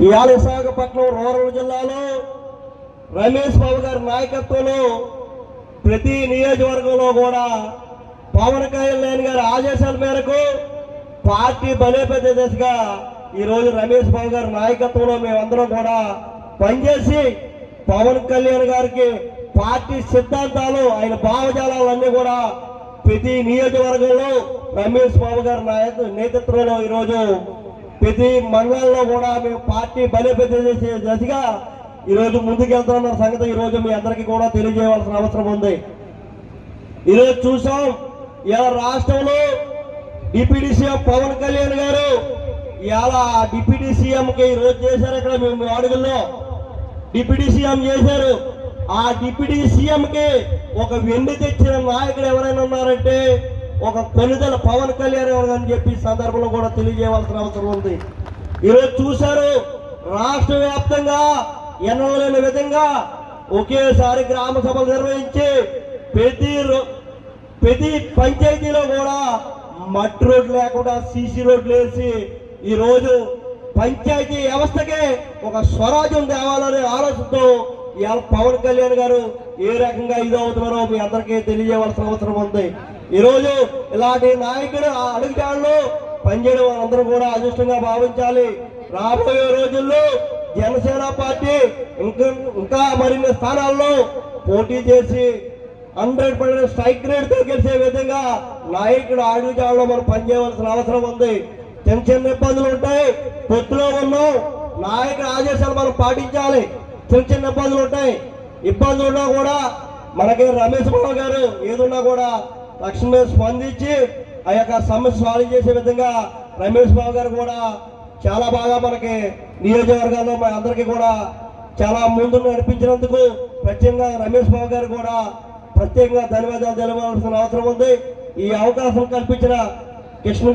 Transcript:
ఇవాళ విశాఖపట్నం రూరల్ జిల్లాలో రమేష్ బాబు గారి నాయకత్వంలో ప్రతి నియోజకవర్గంలో కూడా పవన్ కళ్యాణ్ గారి ఆదేశాల మేరకు పార్టీ బలోపేత దిశగా ఈరోజు రమేష్ బాబు గారి నాయకత్వంలో మేమందరం కూడా పనిచేసి పవన్ కళ్యాణ్ గారికి పార్టీ సిద్ధాంతాలు ఆయన భావజాలన్నీ కూడా ప్రతి నియోజకవర్గంలో రమేష్ బాబు గారి నాయకు నేతృత్వంలో ఈరోజు ప్రతి మండలంలో కూడా మేము పార్టీ బలోపేత చేసే దశగా ఈరోజు ముందుకెళ్తున్న సంగతి ఈరోజు మీ అందరికీ కూడా తెలియజేయవలసిన అవసరం ఉంది. ఈరోజు చూసాం ఇలా రాష్ట్రంలో డిప్యూటీ సీఎం పవన్ కళ్యాణ్ గారు ఇలా డిప్యూటీ సీఎంకి ఈరోజు చేశారు ఇక్కడ మేము అడుగుల్లో. డిప్యూటీ సీఎం చేశారు. ఆ డిప్యూటీ సీఎంకి ఒక వెండి తెచ్చిన నాయకుడు ఎవరైనా ఉన్నారంటే ఒక కొనుదల పవన్ కళ్యాణ్ అని చెప్పి సందర్భంలో కూడా తెలియజేయవలసిన అవసరం ఉంది. ఈరోజు చూశారు రాష్ట్ర వ్యాప్తంగా ఎన్నలేని విధంగా ఒకేసారి గ్రామ సభలు నిర్వహించి ప్రతి రో- ప్రతి పంచాయతీలో కూడా మట్టి రోడ్లు లేకుండా సీసీ రోడ్లు వేసి ఈరోజు పంచాయతీ వ్యవస్థకే ఒక స్వరాజ్యం తేవాలనే ఆలోచనతో ఇవాళ పవన్ కళ్యాణ్ గారు ఏ రకంగా ఇది అవుతున్నారో మీ అందరికీ తెలియజేయవలసిన అవసరం ఉంది. ఈరోజు ఇలాంటి నాయకుడు ఆ అడుగుజాడలో పనిచేయడం అందరూ కూడా అదృష్టంగా భావించాలి. రాబోయే రోజుల్లో జనసేన పార్టీ ఇంకా ఇంకా మరిన్ని స్థానాల్లో పోటీ చేసి హండ్రెడ్ పర్సెంట్ స్ట్రైక్ రేట్తో గెలిచే విధంగా నాయకుడు ఆడుజాడలో మనం పనిచేయవలసిన అవసరం ఉంది. చిన్న చిన్న ఇబ్బందులు ఉంటాయి. పొత్తులో ఉన్నాం. నాయకుడి ఆదేశాలు మనం పాటించాలి. చిన్న చిన్న ఇబ్బందులు ఉంటాయి. ఇబ్బందులు ఉన్నా కూడా మనకి రమేష్ బాబు గారు ఏదున్నా కూడా తక్షణమే స్పందించి ఆ యొక్క సమస్య సాల్వ్ చేసే విధంగా రమేష్ బాబు గారు కూడా చాలా బాగా మనకి నియోజకవర్గాల్లో మన అందరికీ కూడా చాలా ముందు నడిపించినందుకు ప్రత్యేకంగా రమేష్ బాబు గారు కూడా ప్రత్యేకంగా ధన్యవాదాలు తెలవాల్సిన అవసరం ఉంది. ఈ అవకాశం కల్పించిన కృష్ణ